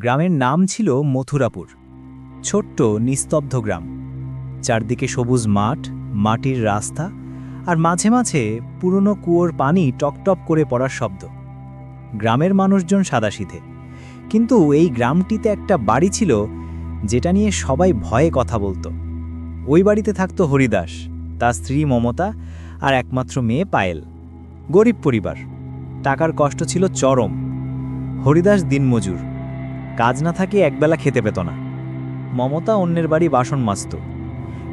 গ্রামের নাম ছিল মথুরাপুর। ছোট্ট, নিস্তব্ধ গ্রাম। চারদিকে সবুজ মাঠ, মাটির রাস্তা আর মাঝে মাঝে পুরনো কুয়োর পানি টপটপ করে পড়ার শব্দ। গ্রামের মানুষজন সাদাসিধে। কিন্তু এই গ্রামটিতে একটা বাড়ি ছিল যেটা নিয়ে সবাই ভয়ে কথা বলতো। ওই বাড়িতে থাকতো হরিদাস, তার স্ত্রী মমতা আর একমাত্র মেয়ে পায়েল। গরিব পরিবার। টাকার কষ্ট ছিল চরম। হরিদাস দিনমজুর। কাজ না থাকে একবেলা খেতে পেত না। মমতা অন্যের বাড়ি বাসন মাজত।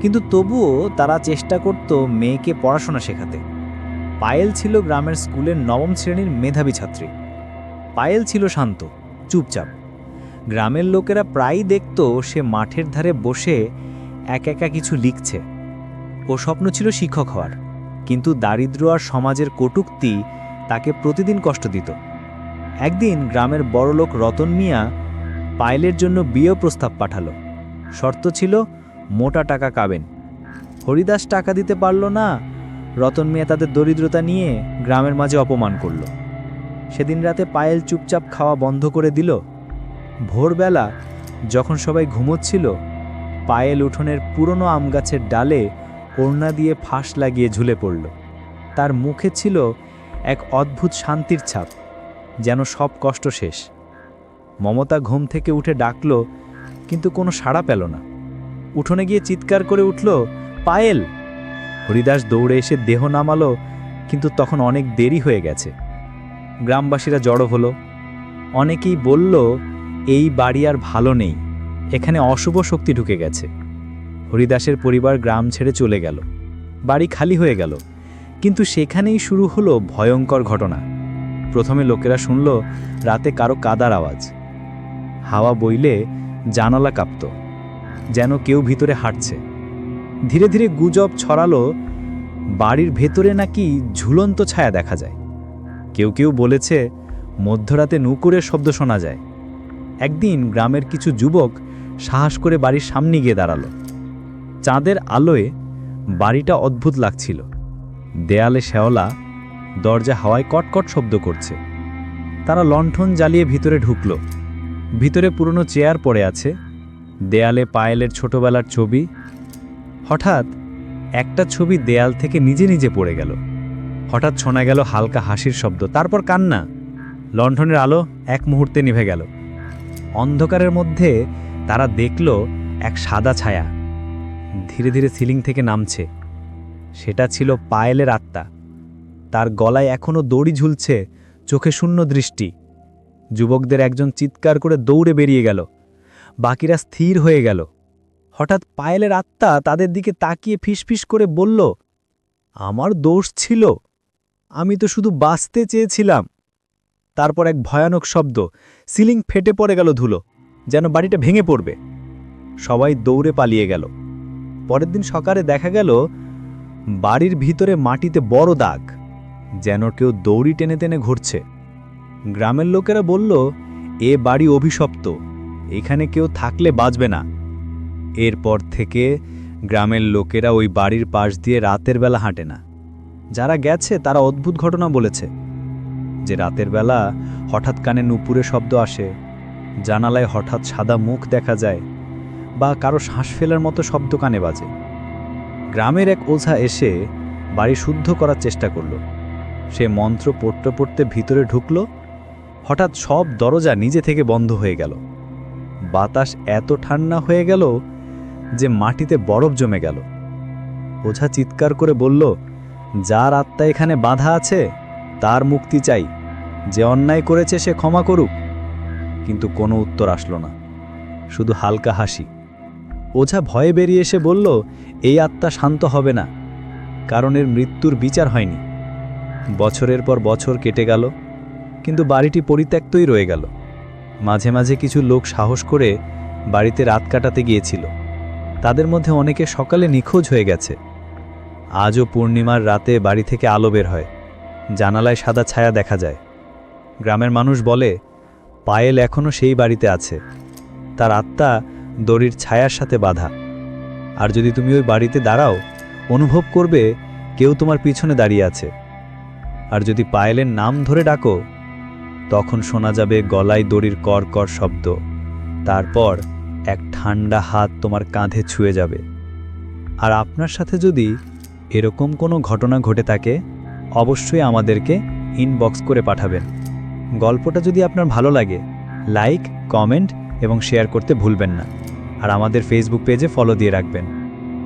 কিন্তু তবুও তারা চেষ্টা করত মেয়েকে পড়াশোনা শেখাতে। পায়েল ছিল গ্রামের স্কুলের নবম শ্রেণির মেধাবী ছাত্রী। পায়েল ছিল শান্ত, চুপচাপ। গ্রামের লোকেরা প্রায়ই দেখত সে মাঠের ধারে বসে এক একা কিছু লিখছে। ও স্বপ্ন ছিল শিক্ষক হওয়ার। কিন্তু দারিদ্র আর সমাজের কটূক্তি তাকে প্রতিদিন কষ্ট দিত। একদিন গ্রামের বড়লোক রতন মিয়া পায়েলের জন্য বিয়ে প্রস্তাব পাঠালো। শর্ত ছিল, মোটা টাকা কাবেন। হরিদাস টাকা দিতে পারল না, রতন মিয়া তাদের দরিদ্রতা নিয়ে গ্রামের মাঝে অপমান করল। সেদিন রাতে পায়েল চুপচাপ খাওয়া বন্ধ করে দিল। ভোরবেলা যখন সবাই ঘুমোচ্ছিল, পায়েল উঠোনের পুরনো আম গাছের ডালে ওড়না দিয়ে ফাঁস লাগিয়ে ঝুলে পড়ল। তার মুখে ছিল এক অদ্ভুত শান্তির ছাপ, যেন সব কষ্ট শেষ। মমতা ঘুম থেকে উঠে ডাকল, কিন্তু কোনো সাড়া পেল না। উঠোনে গিয়ে চিৎকার করে উঠল, পায়েল! হরিদাস দৌড়ে এসে দেহ নামালো, কিন্তু তখন অনেক দেরি হয়ে গেছে। গ্রামবাসীরা জড়ো হলো। অনেকেই বলল, এই বাড়ি আর ভালো নেই, এখানে অশুভ শক্তি ঢুকে গেছে। হরিদাসের পরিবার গ্রাম ছেড়ে চলে গেল। বাড়ি খালি হয়ে গেল। কিন্তু সেখানেই শুরু হলো ভয়ঙ্কর ঘটনা। প্রথমে লোকেরা শুনল, রাতে কারও কাদার আওয়াজ। হাওয়া বইলে জানালা কাঁপত, যেন কেউ ভিতরে হাঁটছে। ধীরে ধীরে গুজব ছড়ালো, বাড়ির ভেতরে নাকি ঝুলন্ত ছায়া দেখা যায়। কেউ কেউ বলেছে, মধ্যরাতে নুকুরের শব্দ শোনা যায়। একদিন গ্রামের কিছু যুবক সাহস করে বাড়ির সামনে গিয়ে দাঁড়াল। চাঁদের আলোয় বাড়িটা অদ্ভুত লাগছিল। দেয়ালে শ্যাওলা, দরজা হাওয়ায় কটকট শব্দ করছে। তারা লণ্ঠন জ্বালিয়ে ভিতরে ঢুকল। ভিতরে পুরনো চেয়ার পড়ে আছে, দেয়ালে পায়েলের ছোটবেলার ছবি। হঠাৎ একটা ছবি দেয়াল থেকে নিজে নিজে পড়ে গেল। হঠাৎ শোনা গেল হালকা হাসির শব্দ, তারপর কান্না। লণ্ঠনের আলো এক মুহূর্তে নিভে গেল। অন্ধকারের মধ্যে তারা দেখল এক সাদা ছায়া। ধীরে ধীরে সিলিং থেকে নামছে। সেটা ছিল পায়েলের আত্মা। তার গলায় এখনও দড়ি ঝুলছে, চোখে শূন্য দৃষ্টি। যুবকদের একজন চিৎকার করে দৌড়ে বেরিয়ে গেল। বাকিরা স্থির হয়ে গেল। হঠাৎ পায়েলের আত্মা তাদের দিকে তাকিয়ে ফিসফিস করে বলল, আমার দোষ ছিল। আমি তো শুধু বাঁচতে চেয়েছিলাম। তারপর এক ভয়ানক শব্দ, সিলিং ফেটে পড়ে গেল ধুলো, যেন বাড়িটা ভেঙে পড়বে। সবাই দৌড়ে পালিয়ে গেল। পরের দিন সকালে দেখা গেল, বাড়ির ভিতরে মাটিতে বড় দাগ, যেন কেউ দৌড়ি টেনে টেনে ঘুরছে। গ্রামের লোকেরা বলল, এ বাড়ি অভিশপ্ত, এখানে কেউ থাকলে বাঁচবে না। এরপর থেকে গ্রামের লোকেরা ওই বাড়ির পাশ দিয়ে রাতের বেলা হাঁটে না। যারা গেছে, তারা অদ্ভুত ঘটনা বলেছে যে রাতের বেলা হঠাৎ কানে নুপুরে শব্দ আসে, জানালায় হঠাৎ সাদা মুখ দেখা যায় বা কারও শ্বাস ফেলার মতো শব্দ কানে বাজে। গ্রামের এক ওঝা এসে বাড়ি শুদ্ধ করার চেষ্টা করল। সে মন্ত্র পড়তে পড়তে ভিতরে ঢুকল হঠাৎ সব দরজা নিজে থেকে বন্ধ হয়ে গেল। বাতাস এত ঠান্ডা হয়ে গেল যে মাটিতে বরফ জমে গেল। ওঝা চিৎকার করে বলল, যার আত্মা এখানে বাধা আছে, তার মুক্তি চাই। যে অন্যায় করেছে সে ক্ষমা করুক। কিন্তু কোনো উত্তর আসলো না, শুধু হালকা হাসি। ওঝা ভয়ে বেরিয়ে এসে বলল, এই আত্মা শান্ত হবে না, কারণ এর মৃত্যুর বিচার হয়নি। বছরের পর বছর কেটে গেল কিন্তু বাড়িটি পরিত্যক্তই রয়ে গেল। মাঝে মাঝে কিছু লোক সাহস করে বাড়িতে রাত কাটাতে গিয়েছিল। তাদের মধ্যে অনেকে সকালে নিখোঁজ হয়ে গেছে। আজও পূর্ণিমার রাতে বাড়ি থেকে আলো বের হয়। জানালায় সাদা ছায়া দেখা যায়। গ্রামের মানুষ বলে, পায়েল এখনও সেই বাড়িতে আছে। তার আত্মা দড়ির ছায়ার সাথে বাধা। আর যদি তুমি ওই বাড়িতে দাঁড়াও, অনুভব করবে কেউ তোমার পিছনে দাঁড়িয়ে আছে। আর যদি পায়েলের নাম ধরে ডাকো তখন শোনা যাবে গলায় দড়ির কর শব্দ। তারপর এক ঠান্ডা হাত তোমার কাঁধে ছুঁয়ে যাবে। আর আপনার সাথে যদি এরকম কোনো ঘটনা ঘটে থাকে, অবশ্যই আমাদেরকে ইনবক্স করে পাঠাবেন। গল্পটা যদি আপনার ভালো লাগে লাইক কমেন্ট এবং শেয়ার করতে ভুলবেন না। আর আমাদের ফেসবুক পেজে ফলো দিয়ে রাখবেন।